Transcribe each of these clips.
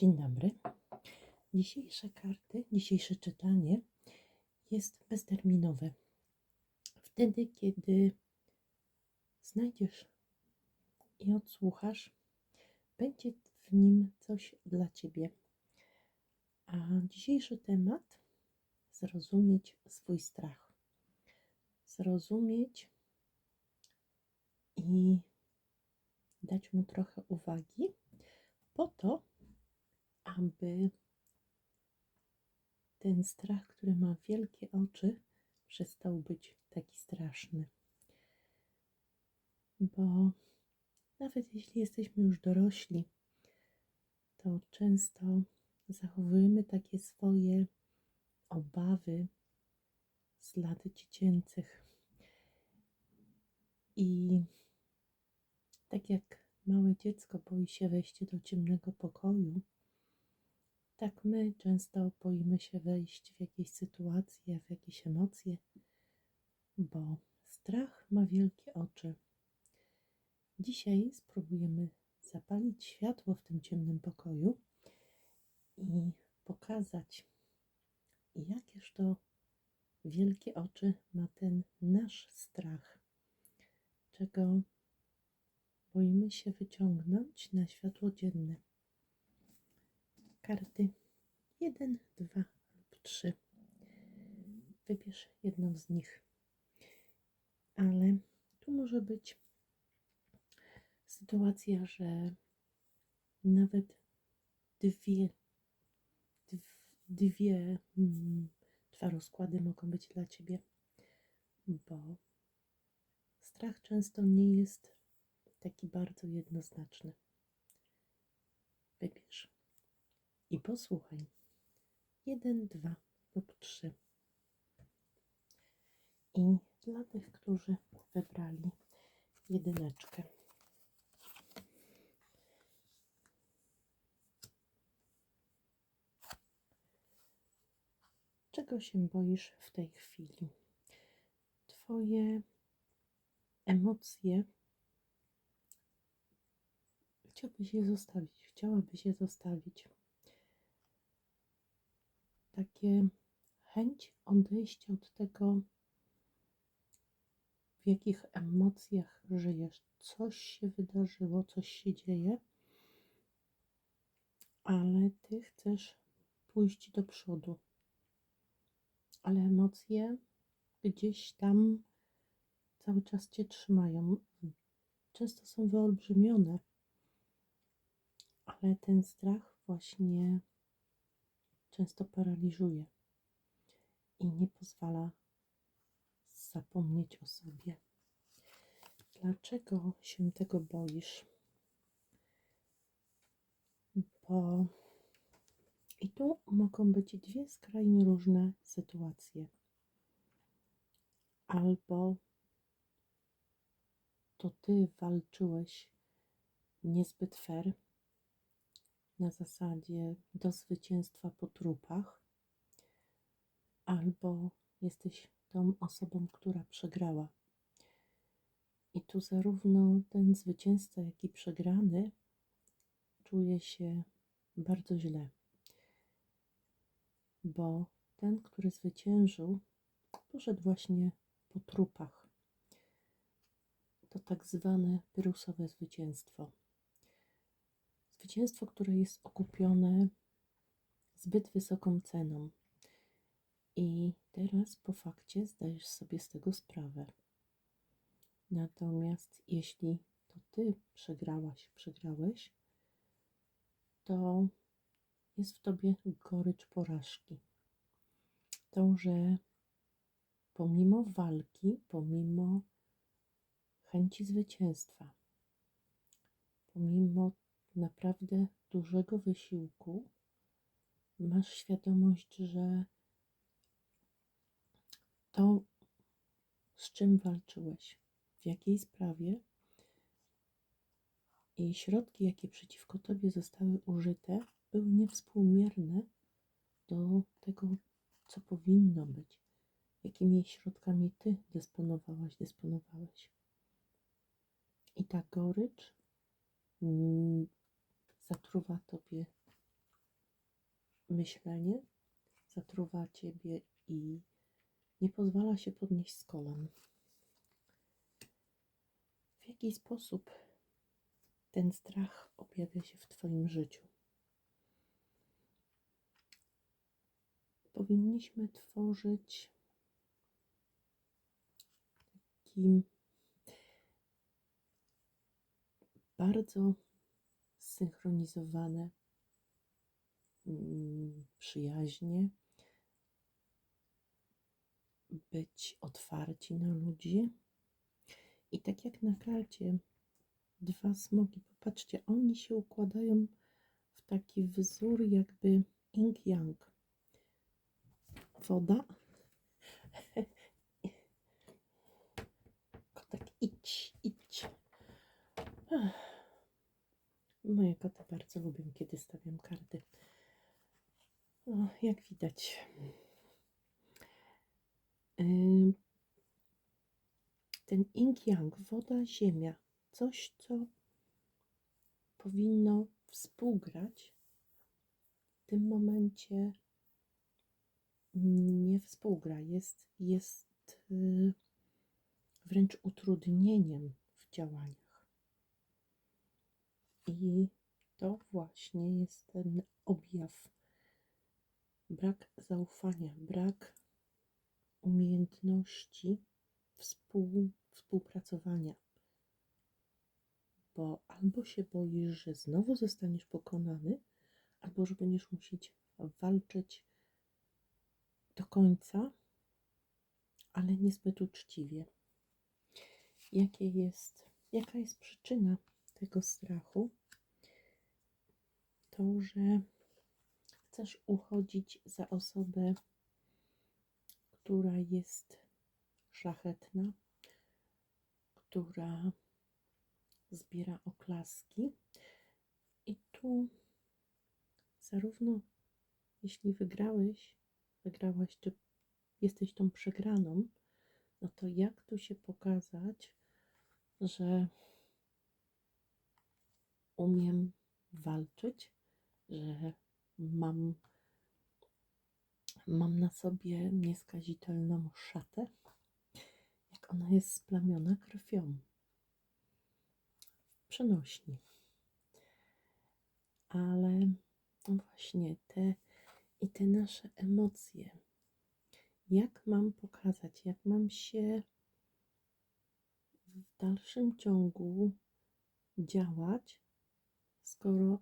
Dzień dobry. Dzisiejsze karty, dzisiejsze czytanie jest bezterminowe. Wtedy, kiedy znajdziesz i odsłuchasz, będzie w nim coś dla ciebie. A dzisiejszy temat zrozumieć swój strach. Zrozumieć i dać mu trochę uwagi po to, aby ten strach, który ma wielkie oczy, przestał być taki straszny. Bo nawet jeśli jesteśmy już dorośli, to często zachowujemy takie swoje obawy z lat dziecięcych. I tak jak małe dziecko boi się wejść do ciemnego pokoju, tak my często boimy się wejść w jakieś sytuacje, w jakieś emocje, bo strach ma wielkie oczy. Dzisiaj spróbujemy zapalić światło w tym ciemnym pokoju i pokazać, jakież to wielkie oczy ma ten nasz strach, czego boimy się wyciągnąć na światło dzienne. Karty 1, 2 lub 3. Wybierz jedną z nich. Ale tu może być sytuacja, że nawet dwie, dw- dwie, mm, dwa rozkłady mogą być dla ciebie, bo strach często nie jest taki bardzo jednoznaczny. Wybierz i posłuchaj. Jeden, dwa lub trzy. I dla tych, którzy wybrali jedyneczkę. Czego się boisz w tej chwili? Twoje emocje chciałbyś je zostawić, chciałabyś je zostawić. Takie chęć odejścia od tego, w jakich emocjach żyjesz. Coś się wydarzyło, coś się dzieje, ale ty chcesz pójść do przodu. Ale emocje gdzieś tam cały czas cię trzymają. Często są wyolbrzymione ale ten strach właśnie często paraliżuje i nie pozwala zapomnieć o sobie. Dlaczego się tego boisz? Bo i tu mogą być dwie skrajnie różne sytuacje. Albo to ty walczyłeś niezbyt fair, na zasadzie do zwycięstwa po trupach, albo jesteś tą osobą, która przegrała. I tu zarówno ten zwycięzca, jak i przegrany czuje się bardzo źle, bo ten, który zwyciężył, poszedł właśnie po trupach. To tak zwane pyrusowe zwycięstwo. Zwycięstwo, które jest okupione zbyt wysoką ceną. I teraz po fakcie zdajesz sobie z tego sprawę. Natomiast jeśli to ty przegrałaś, przegrałeś, to jest w tobie gorycz porażki. To, że pomimo walki, pomimo chęci zwycięstwa, pomimo naprawdę dużego wysiłku, masz świadomość, że to, z czym walczyłeś, w jakiej sprawie i środki, jakie przeciwko tobie zostały użyte, były niewspółmierne do tego, co powinno być, jakimi środkami ty dysponowałaś, dysponowałeś. I ta gorycz mm, zatruwa tobie myślenie zatruwa ciebie i nie pozwala się podnieść z kolan. W jaki sposób ten strach objawia się w Twoim życiu? Powinniśmy tworzyć taki bardzo zsynchronizowane mm, przyjaźnie, być otwarci na ludzi. I tak jak na karcie, dwa smoki, popatrzcie, oni się układają w taki wzór jakby yin-yang. Woda. Kotek, idź, idź. Moje koty bardzo lubią, kiedy stawiam karty. No, jak widać. Ten yin-yang, woda, ziemia, coś, co powinno współgrać, w tym momencie nie współgra, jest, jest y, wręcz utrudnieniem w działaniach. I to właśnie jest ten objaw. Brak zaufania, brak umiejętności współ, współpracowania. Bo albo się boisz, że znowu zostaniesz pokonany, albo że będziesz musieć walczyć do końca, ale niezbyt uczciwie. Jakie jest, jaka jest przyczyna tego strachu? To, że chcesz uchodzić za osobę, która jest szlachetna, która zbiera oklaski. I tu zarówno jeśli wygrałeś, wygrałaś, czy jesteś tą przegraną, no to jak tu się pokazać, że umiem walczyć, że mam, mam na sobie nieskazitelną szatę, jak ona jest splamiona krwią. Przenośni. Ale właśnie te i te nasze emocje. Jak mam pokazać, jak mam się w dalszym ciągu działać, skoro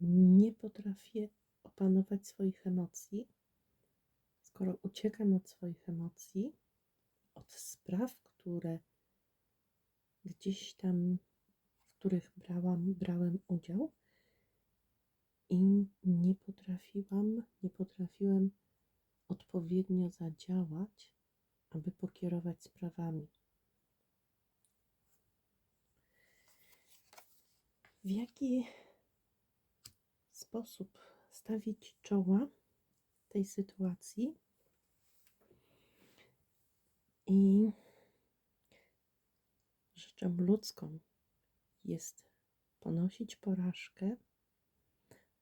nie potrafię opanować swoich emocji, skoro uciekam od swoich emocji, od spraw, które gdzieś tam, w których brałam, brałem udział i nie potrafiłam, nie potrafiłem odpowiednio zadziałać, aby pokierować sprawami. W jaki sposób stawić czoła tej sytuacji i rzeczą ludzką jest ponosić porażkę,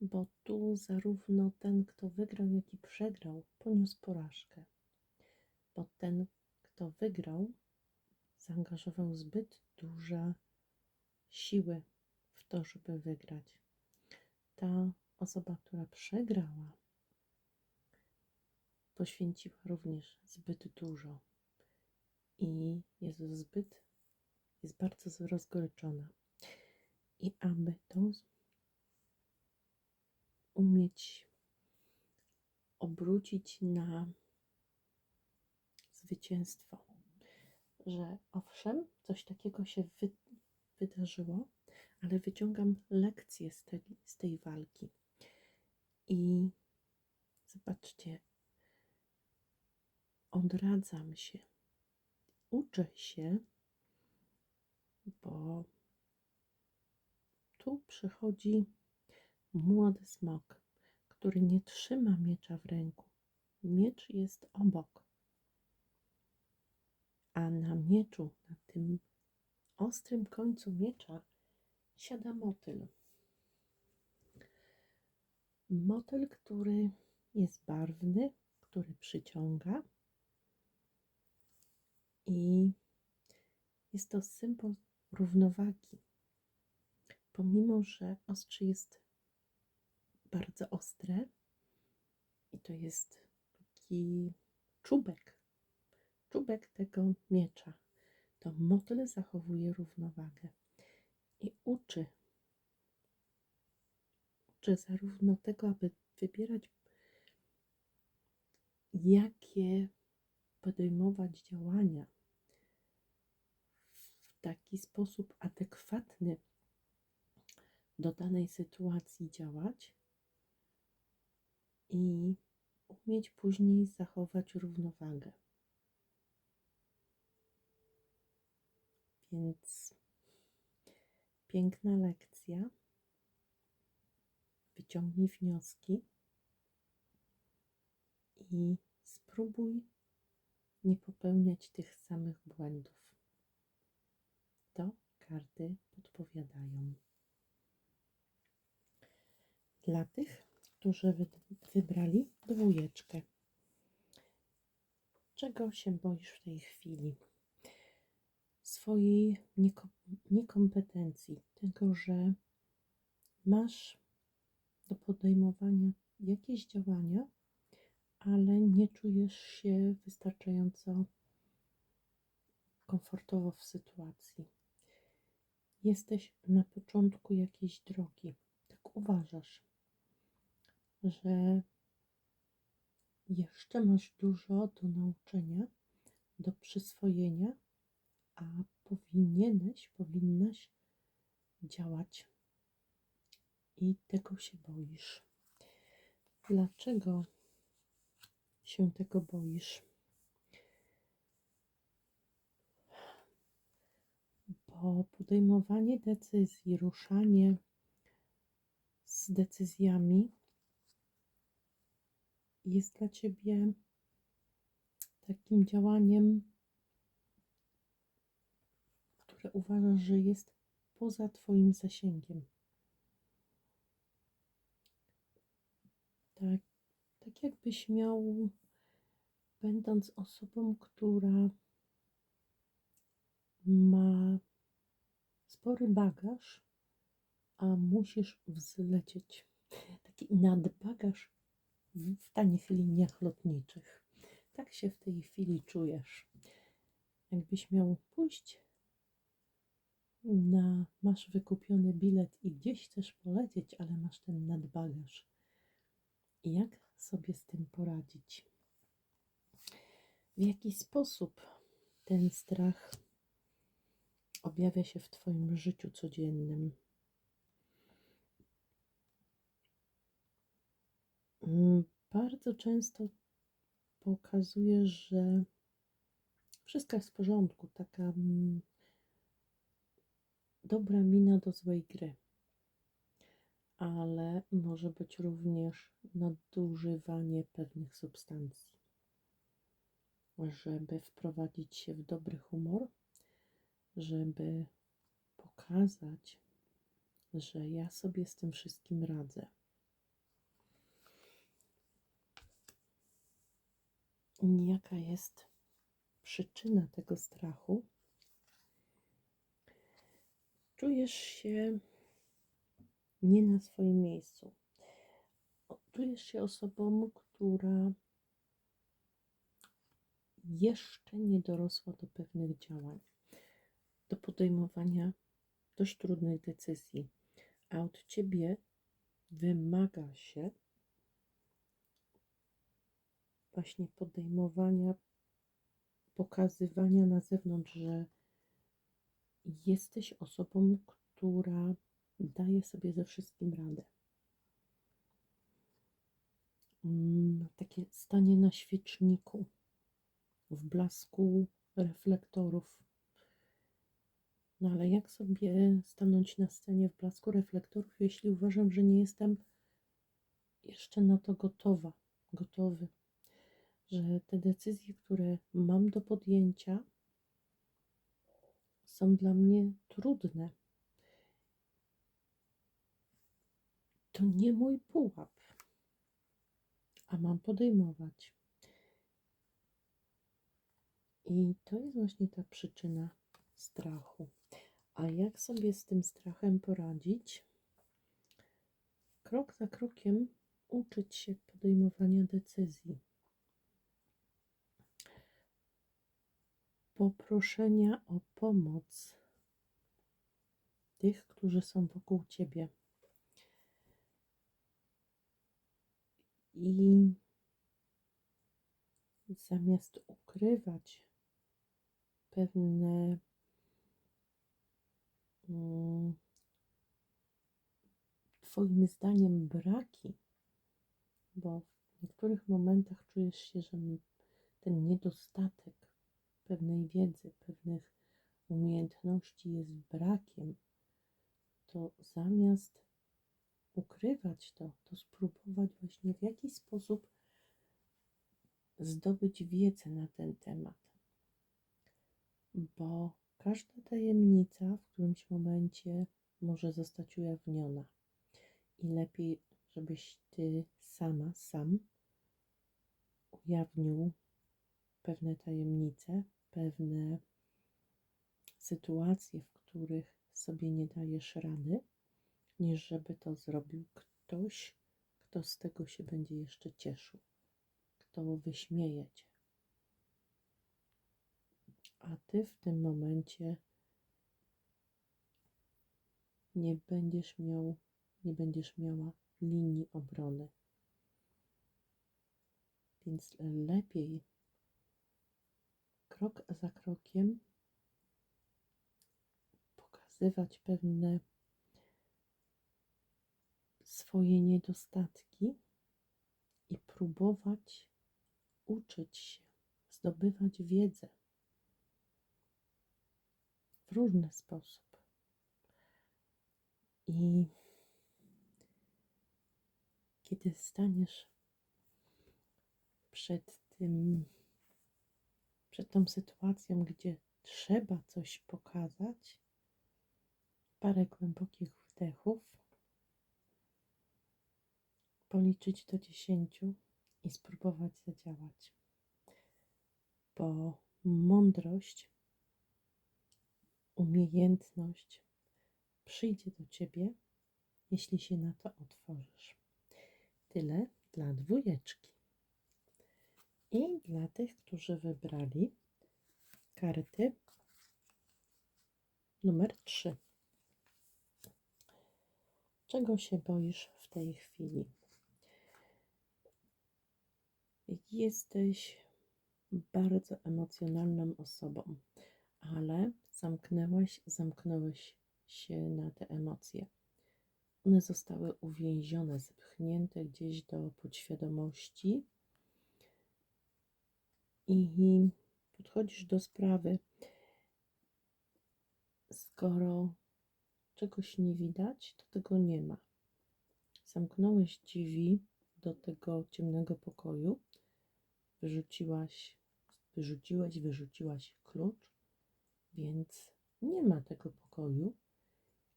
bo tu zarówno ten, kto wygrał, jak i przegrał, poniósł porażkę, bo ten, kto wygrał, zaangażował zbyt dużo siły w to, żeby wygrać. Ta osoba, która przegrała, poświęciła również zbyt dużo i jest zbyt, jest bardzo rozgoryczona. I aby to umieć obrócić na zwycięstwo, że owszem, coś takiego się wy, wydarzyło, ale wyciągam lekcje z, te, z tej walki. I zobaczcie, odradzam się, uczę się, bo tu przychodzi młody smok, który nie trzyma miecza w ręku. Miecz jest obok. A na mieczu, na tym ostrym końcu miecza siada motyl. Motyl, który jest barwny, który przyciąga i jest to symbol równowagi. Pomimo, że ostrze jest bardzo ostre i to jest taki czubek, czubek tego miecza, to motyl zachowuje równowagę i uczy, uczy zarówno tego, aby wybierać, jakie podejmować działania w taki sposób adekwatny do danej sytuacji działać i umieć później zachować równowagę. Więc piękna lekcja. Wyciągnij wnioski i spróbuj nie popełniać tych samych błędów. To karty podpowiadają. Dla tych, którzy wy- wybrali dwójeczkę. Czego się boisz w tej chwili? Swojej nieko- niekompetencji, tego, że masz do podejmowania jakieś działania, ale nie czujesz się wystarczająco komfortowo w sytuacji. Jesteś na początku jakiejś drogi. Tak uważasz, że jeszcze masz dużo do nauczenia, do przyswojenia, a powinieneś, powinnaś działać i tego się boisz. Dlaczego się tego boisz? Bo podejmowanie decyzji, ruszanie z decyzjami jest dla ciebie takim działaniem, które uważasz, że jest poza Twoim zasięgiem. Tak, tak jakbyś miał, będąc osobą, która ma spory bagaż, a musisz wzlecieć. Taki nadbagaż w tanich liniach lotniczych. Tak się w tej chwili czujesz. Jakbyś miał pójść na, masz wykupiony bilet i gdzieś chcesz polecieć, ale masz ten nadbagaż. Jak sobie z tym poradzić? W jaki sposób ten strach objawia się w Twoim życiu codziennym? Mm, Bardzo często pokazuje, że wszystko jest w porządku. Taka mm, dobra mina do złej gry. Ale może być również nadużywanie pewnych substancji, żeby wprowadzić się w dobry humor, żeby pokazać, że ja sobie z tym wszystkim radzę. Jaka jest przyczyna tego strachu? Czujesz się nie na swoim miejscu. Czujesz się osobą, która jeszcze nie dorosła do pewnych działań, do podejmowania dość trudnych decyzji, a od ciebie wymaga się właśnie podejmowania, pokazywania na zewnątrz, że jesteś osobą, która daje sobie ze wszystkim radę. Mm, Takie stanie na świeczniku, w blasku reflektorów. No ale jak sobie stanąć na scenie w blasku reflektorów, jeśli uważam, że nie jestem jeszcze na to gotowa, gotowy? Że te decyzje, które mam do podjęcia, są dla mnie trudne. To nie mój pułap. a mam podejmować. I to jest właśnie ta przyczyna strachu. A jak sobie z tym strachem poradzić? Krok za krokiem uczyć się podejmowania decyzji. Poproszenia o pomoc tych, którzy są wokół ciebie. I zamiast ukrywać pewne mm, Twoim zdaniem braki, bo w niektórych momentach czujesz się, że ten niedostatek pewnej wiedzy, pewnych umiejętności jest brakiem, to zamiast ukrywać to, to spróbować właśnie w jakiś sposób zdobyć wiedzę na ten temat. Bo każda tajemnica w którymś momencie może zostać ujawniona. I lepiej, żebyś ty sama, sam ujawnił pewne tajemnice, pewne sytuacje, w których sobie nie dajesz rady, niż żeby to zrobił ktoś, kto z tego się będzie jeszcze cieszył, kto wyśmieje cię. A ty w tym momencie nie będziesz miał, nie będziesz miała linii obrony. Więc lepiej krok za krokiem pokazywać pewne swoje niedostatki i próbować uczyć się, zdobywać wiedzę w różny sposób. I kiedy staniesz przed tym, przed tą sytuacją, gdzie trzeba coś pokazać, parę głębokich wdechów, policzyć do dziesięciu i spróbować zadziałać. Bo mądrość, umiejętność przyjdzie do ciebie, jeśli się na to otworzysz. Tyle dla dwójeczki. I dla tych, którzy wybrali karty numer 3. Czego się boisz w tej chwili? Jesteś bardzo emocjonalną osobą, ale zamknęłaś, zamknąłeś się na te emocje. One zostały uwięzione, zepchnięte gdzieś do podświadomości i podchodzisz do sprawy, skoro czegoś nie widać, to tego nie ma. Zamknąłeś drzwi do tego ciemnego pokoju, wyrzuciłaś, wyrzuciłeś, wyrzuciłaś klucz, więc nie ma tego pokoju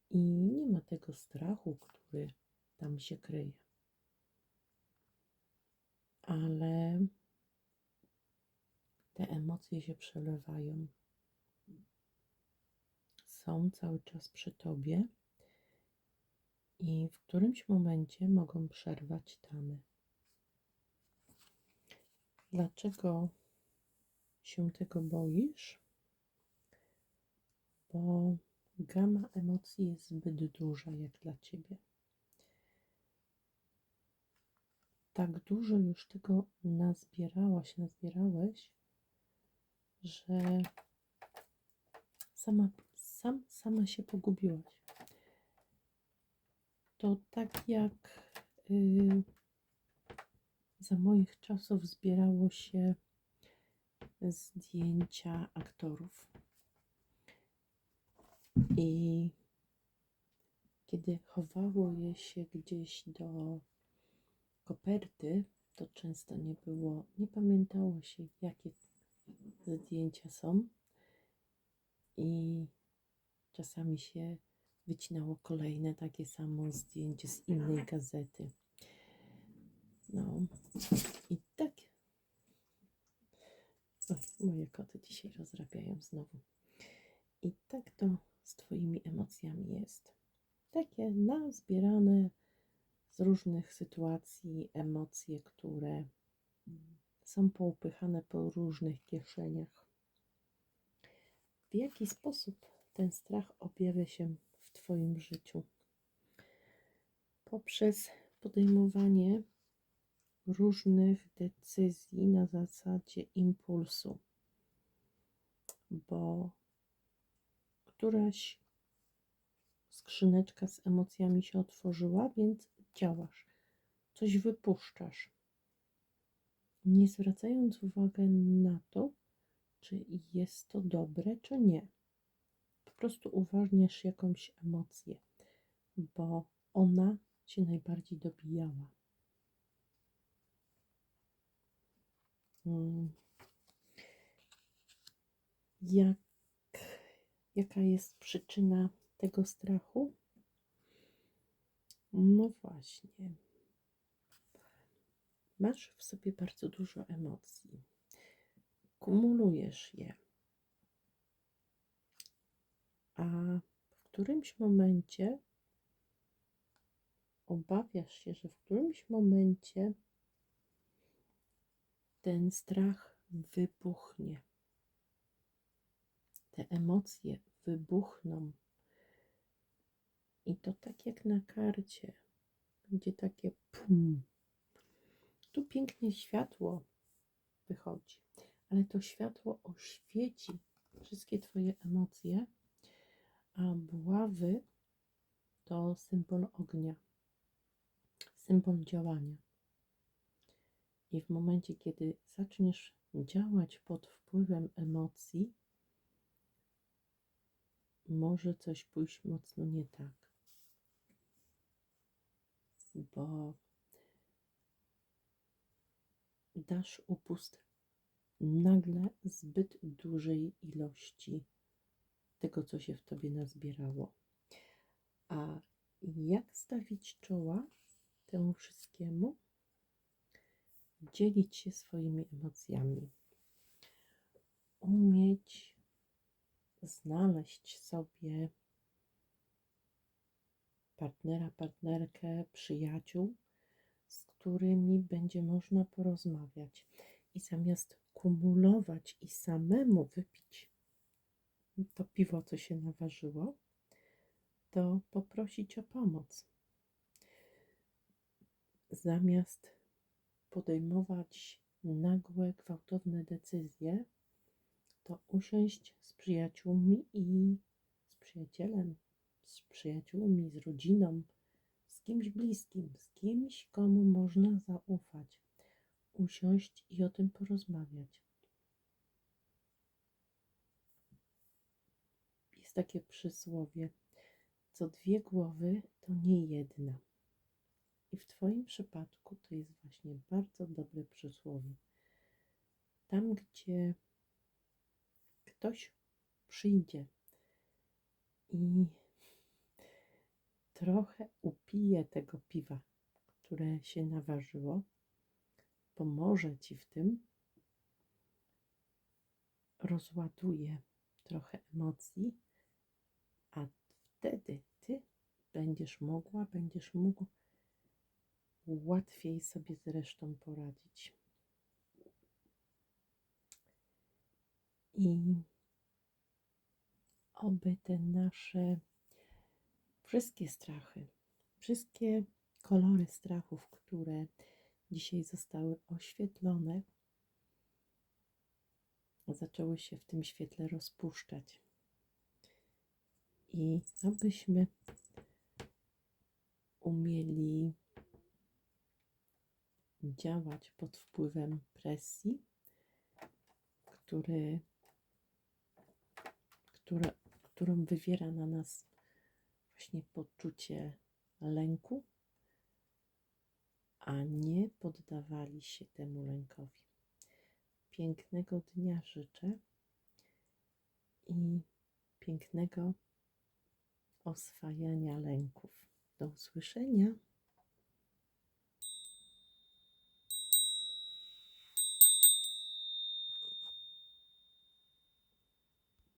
i nie ma tego strachu, który tam się kryje. Ale te emocje się przelewają. Są cały czas przy tobie i w którymś momencie mogą przerwać tamy. Dlaczego się tego boisz? Bo gama emocji jest zbyt duża jak dla ciebie. Tak dużo już tego nazbierałaś, nazbierałeś, że sama, sam, sama się pogubiłaś. To tak jak yy, za moich czasów zbierało się zdjęcia aktorów. I kiedy chowało je się gdzieś do koperty, to często nie było, nie pamiętało się, jakie zdjęcia są. I czasami się wycinało kolejne takie samo zdjęcie z innej gazety. No i tak. O, moje koty dzisiaj rozrabiają znowu. I tak to z Twoimi emocjami jest. Takie nazbierane z różnych sytuacji emocje, które są poupychane po różnych kieszeniach. W jaki sposób ten strach objawia się w Twoim życiu? Poprzez podejmowanie różnych decyzji na zasadzie impulsu, bo któraś skrzyneczka z emocjami się otworzyła, więc działasz, coś wypuszczasz, nie zwracając uwagi na to, czy jest to dobre, czy nie. Po prostu uważniasz jakąś emocję, bo ona cię najbardziej dobijała. Hmm. Jak, jaka jest przyczyna tego strachu? No właśnie. Masz w sobie bardzo dużo emocji. Kumulujesz je. A w którymś momencie obawiasz się, że w którymś momencie ten strach wybuchnie. Te emocje wybuchną. I to tak jak na karcie. Będzie takie pum. Tu pięknie światło wychodzi, ale to światło oświeci wszystkie Twoje emocje, a buławy to symbol ognia, symbol działania. I w momencie, kiedy zaczniesz działać pod wpływem emocji, może coś pójść mocno nie tak. Bo dasz upust nagle zbyt dużej ilości tego, co się w tobie nazbierało. A jak stawić czoła temu wszystkiemu? dzielić się swoimi emocjami, umieć znaleźć sobie partnera, partnerkę, przyjaciół, którymi będzie można porozmawiać. I zamiast kumulować i samemu wypić to piwo, co się naważyło, to poprosić o pomoc. Zamiast podejmować nagłe, gwałtowne decyzje, to usiąść z przyjaciółmi i z przyjacielem, z przyjaciółmi, z rodziną, z kimś bliskim, z kimś, komu można zaufać. Usiąść i o tym porozmawiać. Jest takie przysłowie: co dwie głowy, to nie jedna. I w Twoim przypadku to jest właśnie bardzo dobre przysłowie. Tam, gdzie ktoś przyjdzie i trochę upije tego piwa, które się naważyło, pomoże Ci w tym, rozładuje trochę emocji, a wtedy Ty będziesz mogła, będziesz mógł łatwiej sobie z resztą poradzić. I oby te nasze wszystkie strachy, wszystkie kolory strachów, które dzisiaj zostały oświetlone, zaczęły się w tym świetle rozpuszczać. I abyśmy umieli działać pod wpływem presji, który, które, którą wywiera na nas właśnie poczucie lęku, a nie poddawali się temu lękowi. Pięknego dnia życzę i pięknego oswajania lęków. Do usłyszenia.